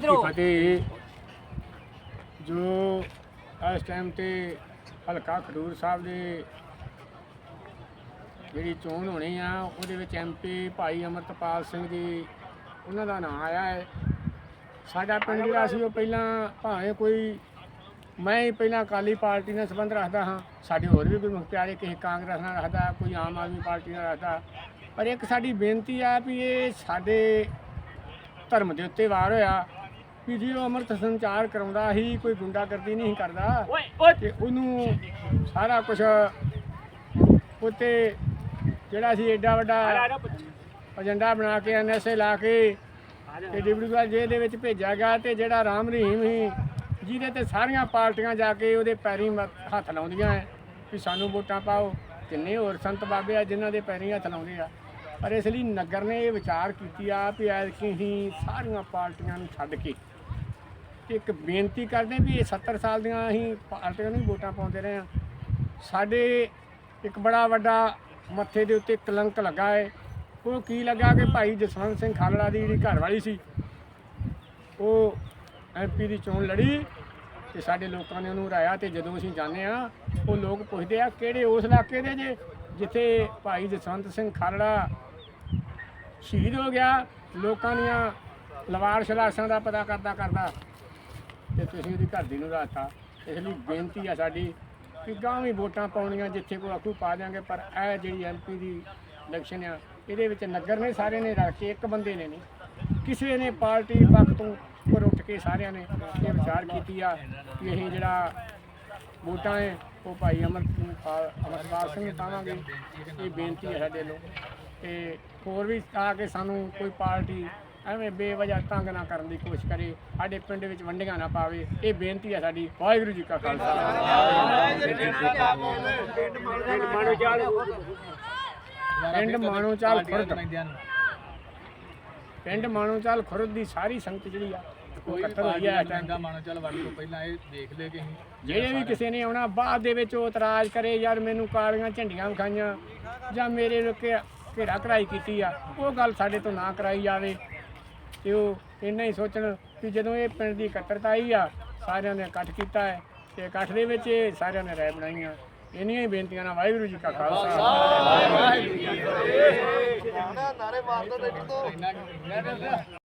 ਇਧਰੋਂ ਫਤਿਹ। ਜੋ ਇਸ ਟਾਈਮ ਤੇ ਹਲਕਾ ਖਡੂਰ ਸਾਹਿਬ ਦੇ ਜਿਹੜੀ ਚੋਣ ਹੋਣੀ ਆ, ਉਹਦੇ ਵਿੱਚ ਐਮਪੀ ਭਾਈ ਅਮਰਤਪਾਲ ਸਿੰਘ ਜੀ, ਉਹਨਾਂ ਦਾ ਨਾਮ ਆਇਆ ਹੈ। ਸਾਡਾ ਪਿੰਡ ਜਿਹੜਾ ਸੀ, ਉਹ ਪਹਿਲਾਂ ਭਾਵੇਂ ਕੋਈ, ਮੈਂ ਹੀ ਪਹਿਲਾਂ ਅਕਾਲੀ ਪਾਰਟੀ ਨਾਲ ਸੰਬੰਧ ਰੱਖਦਾ ਹਾਂ, ਸਾਡੇ ਹੋਰ ਵੀ ਕੋਈ ਪਿਆਰੇ ਕਿਸੇ ਕਾਂਗਰਸ ਨਾਲ ਰੱਖਦਾ, ਕੋਈ ਆਮ ਆਦਮੀ ਪਾਰਟੀ ਨਾਲ ਰੱਖਦਾ। ਪਰ ਇੱਕ ਸਾਡੀ ਬੇਨਤੀ ਆ ਵੀ ਇਹ ਸਾਡੇ ਧਰਮ ਦੇ ਉੱਤੇ ਵਾਰ ਹੋਇਆ। ਉਹ ਅੰਮ੍ਰਿਤ ਸੰਚਾਰ ਕਰਾਉਂਦਾ ਹੀ ਕੋਈ ਗੁੰਡਾਗਰਦੀ ਨਹੀਂ ਕਰਦਾ। ਤੇ ਉਹਨੂੰ ਸਾਰਾ ਕੁਝ ਉੱਤੇ ਜਿਹੜਾ ਸੀ ਐਡਾ ਵੱਡਾ ਏਜੰਡਾ ਬਣਾ ਕੇ ਐਨਐਸਏ ਲਾ ਕੇ ਤੇ ਡਿਬੜੂਗੜ੍ਹ ਜੇਲ੍ਹ ਦੇ ਵਿੱਚ ਭੇਜਿਆ ਗਿਆ ਤੇ ਜਿਹੜਾ ਰਾਮ ਰਹੀਮ ਸੀ ਜਿਹਦੇ ਤੇ ਸਾਰੀਆਂ ਪਾਰਟੀਆਂ ਜਾ ਕੇ ਉਹਦੇ ਪੈਰੀ ਹੱਥ ਲਾਉਂਦੀਆਂ ਐ। ਵੀ ਸਾਨੂੰ ਵੋਟਾਂ ਪਾਓ ਕਿੰਨੇ ਹੋਰ ਸੰਤ ਬਾਬੇ ਆ ਜਿਨ੍ਹਾਂ ਦੇ ਪੈਰੀ ਹੱਥ ਲਾਉਂਦੇ ਆ। ਪਰ ਇਸ ਲਈ ਨਗਰ ਨੇ ਇਹ ਵਿਚਾਰ ਕੀਤੀ ਆ ਵੀ ਐਤਕੀ ਹੀ ਸਾਰੀਆਂ ਪਾਰਟੀਆਂ ਨੂੰ ਛੱਡ ਕੇ ਇੱਕ ਬੇਨਤੀ ਕਰਦੇ ਵੀ ਇਹ 70 ਸਾਲ ਦੀਆਂ ਅਸੀਂ ਪਾਰਟੀਆਂ ਨੂੰ ਹੀ ਵੋਟਾਂ ਪਾਉਂਦੇ ਰਹੇ ਆ ਸਾਡੇ ਇੱਕ ਬੜਾ ਵੱਡਾ ਮੱਥੇ ਦੇ ਉੱਤੇ ਕਲੰਕ ਲੱਗਾ ਹੈ। ਉਹ ਕੀ ਲੱਗਾ ਕਿ ਭਾਈ ਜਸਵੰਤ ਸਿੰਘ ਖਾਲੜਾ ਦੀ ਜਿਹੜੀ ਘਰਵਾਲੀ ਸੀ, ਉਹ ਐਮਪੀ ਦੀ ਚੋਣ ਲੜੀ ਤੇ ਸਾਡੇ ਲੋਕਾਂ ਨੇ ਉਹਨੂੰ ਹਰਾਇਆ ਤੇ ਜਦੋਂ ਅਸੀਂ ਜਾਂਦੇ ਆ ਉਹ ਲੋਕ ਪੁੱਛਦੇ ਆ, ਕਿਹੜੇ ਉਸ ਇਲਾਕੇ ਦੇ ਜੇ ਜਿੱਥੇ ਭਾਈ ਜਸਵੰਤ ਸਿੰਘ ਖਾਲੜਾ ਸ਼ਹੀਦ ਹੋ ਗਿਆ? ਲੋਕਾਂ ਦੀਆਂ ਲਵਾਰ ਸ਼ਲਾਸਾਂ ਦਾ ਪਤਾ ਕਰਦਾ ਕਰਦਾ ਤੇ ਤੁਸੀਂ ਉਹਦੀ ਘਰ ਦੀ ਨੂੰ ਰਾਤਾ ਇਸ ਲਈ ਬੇਨਤੀ ਆ ਸਾਡੀ ਕਿ ਗਾਂ ਵੀ ਵੋਟਾਂ ਪਾਉਣੀਆਂ ਜਿੱਥੇ ਕੋਈ ਆਖੂ ਪਾ ਦਿਆਂਗੇ, ਪਰ ਇਹ ਜਿਹੜੀ ਐਮਪੀ ਦੀ ਇਲੈਕਸ਼ਨ ਆ, ਇਹਦੇ ਵਿੱਚ ਨਗਰ ਨੇ ਸਾਰੇ ਨੇ ਰੱਖ ਕੇ ਇੱਕ ਬੰਦੇ ਨੇ ਨਹੀਂ, ਕਿਸੇ ਨੇ ਪਾਰਟੀ ਪੱਖ ਤੋਂ ਉੱਪਰ ਉੱਠ ਕੇ ਸਾਰਿਆਂ ਨੇ ਇਹ ਵਿਚਾਰ ਕੀਤੀ ਆ ਕਿ ਅਸੀਂ ਜਿਹੜਾ ਵੋਟਾਂ ਹੈ ਉਹ ਭਾਈ ਅਮਰਪਾਲ ਅਮਰਪਾਲ ਸਿੰਘ ਨੂੰ ਪਾਵਾਂਗੇ। ਇਹ ਬੇਨਤੀ ਹੈ ਸਾਡੇ ਵੱਲੋਂ। ਤੇ ਹੋਰ ਵੀ ਆ ਕੇ ਸਾਨੂੰ ਕੋਈ ਪਾਰਟੀ ਐਵੇਂ ਬੇਵਜ੍ਹਾ ਤੰਗ ਨਾ ਕਰਨ ਦੀ ਕੋਸ਼ਿਸ਼ ਕਰੇ ਸਾਡੇ ਪਿੰਡ ਵਿੱਚ ਵੰਡੀਆਂ ਨਾ ਪਾਵੇ। ਇਹ ਬੇਨਤੀ ਹੈ ਸਾਡੀ ਵਾਹਿਗੁਰੂ ਜੀ ਕਾ ਖਾਲਸਾ। ਪਿੰਡ ਮਾਣੋਚਾਲ ਖੁਰਦ। ਪਿੰਡ ਮਾਣੋਚਾਲ ਖੁਰਦ ਦੀ ਸਾਰੀ ਸੰਗਤ ਜਿਹੜੀ ਆ ਉਹ ਇਕੱਠ ਹੋਈ ਆ ਇਸ time ਤੇ। ਮਾਨੋ ਚੱਲ ਵੜ ਤੋਂ ਪਹਿਲਾਂ ਇਹ ਦੇਖ ਲੈ ਕਿ ਅਸੀਂ। ਜਿਹੜੇ ਵੀ ਕਿਸੇ ਨੇ ਆਉਣਾ ਬਾਅਦ ਦੇ ਵਿੱਚ ਉਹ ਇਤਰਾਜ਼ ਕਰੇ ਯਾਰ ਮੈਨੂੰ ਕਾਲੀਆਂ ਝੰਡੀਆਂ ਵਿਖਾਈਆਂ ਜਾਂ ਮੇਰੇ ਲੋਕੇ ਘੇਰਾ ਕਰਾਈ ਕੀਤੀ ਆ ਉਹ ਗੱਲ ਸਾਡੇ ਤੋਂ ਨਾ ਕਰਾਈ ਜਾਵੇ। ਤੇ ਉਹ ਇੰਨਾ ਹੀ ਸੋਚਣ ਕਿ ਜਦੋਂ ਇਹ ਪਿੰਡ ਦੀ ਇਕੱਤਰਤਾ ਆਈ ਆ ਸਾਰਿਆਂ ਨੇ ਇਕੱਠ ਕੀਤਾ ਹੈ ਤੇ ਇਕੱਠ ਦੇ ਵਿੱਚ ਇਹ ਸਾਰਿਆਂ ਨੇ ਰਾਏ ਬਣਾਈਆਂ। ਇੰਨੀਆਂ ਹੀ ਬੇਨਤੀਆਂ ਨਾਲ ਵਾਹਿਗੁਰੂ ਜੀ ਕਾ ਖਾਲਸਾ। ਇੰਨਾ